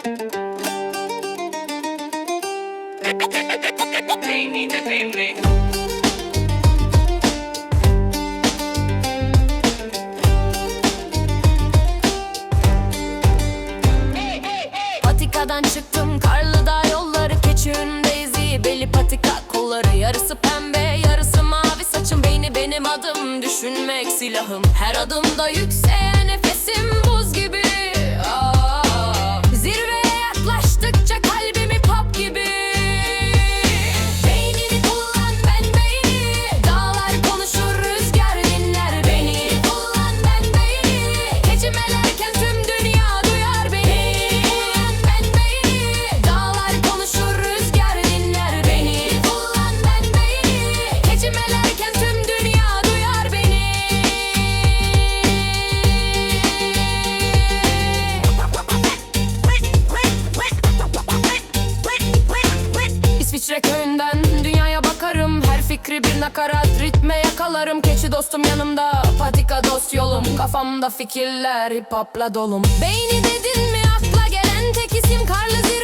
Patikadan çıktım karlıda yolları keçi önündeyiz iyi belli. Patika kolları yarısı pembe yarısı mavi. Saçım beyni benim adım. Düşünmek silahım her adımda yüksek. Hiçre köyünden dünyaya bakarım. Her fikri bir nakarat ritme yakalarım. Keçi dostum yanımda patika dost yolum. Kafamda fikirler hip hopla dolum. Beyni dedin mi akla gelen tek isim karlı zil